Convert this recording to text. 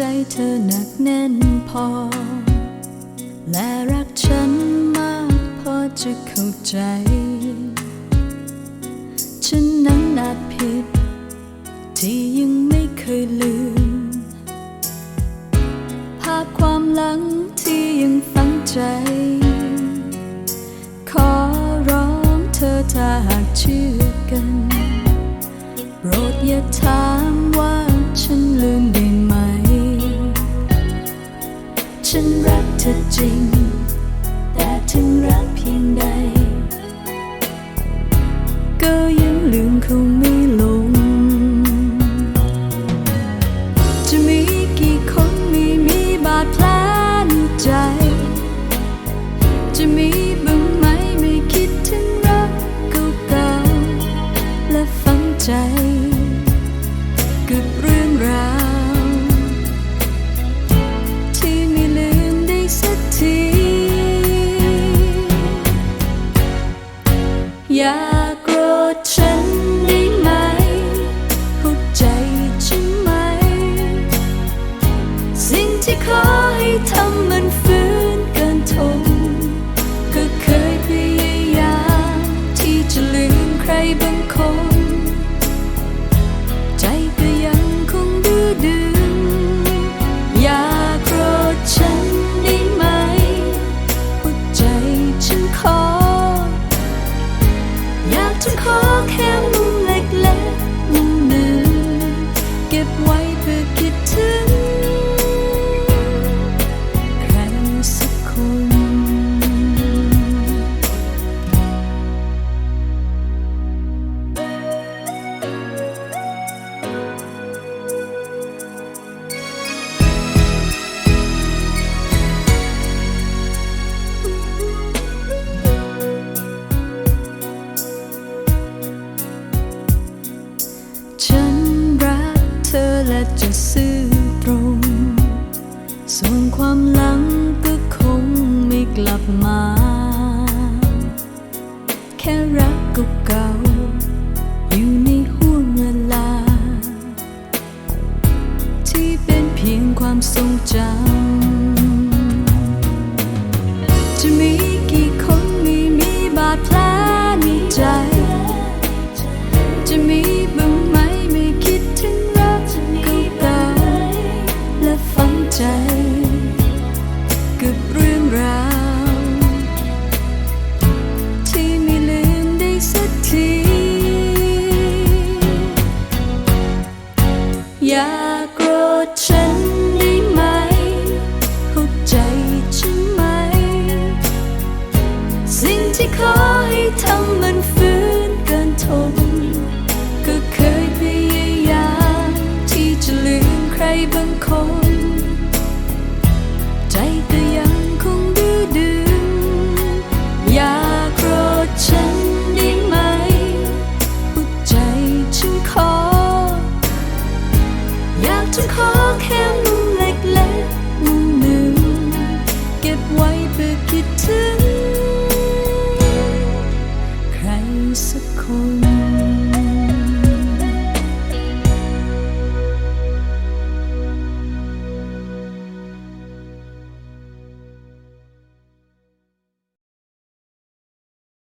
ใจเธอหนักแน่นพอ และรักฉันมากพอจะเข้าใจ ฉันนั้นอาจผิด ที่ยังไม่เคยลืม ภาพความหลังที่ยังฝังใจ ขอร้องเธอถ้าหากเชื่อกัน โปรดอย่าถามว่าฉันลืมดี Russian rat to Jing. อย่าโกรธฉัน to call. my อย่าโกรธฉันได้ไหมเข้าใจฉันไหม สิ่งที่ขอให้ทำมันฟื้นเกินทน ก็เคยพยายามที่จะลืมใครบางคน ขอแค่มุมเล็กๆมุมหนึ่ง เก็บไว้เพื่อคิดถึง ใครสักคน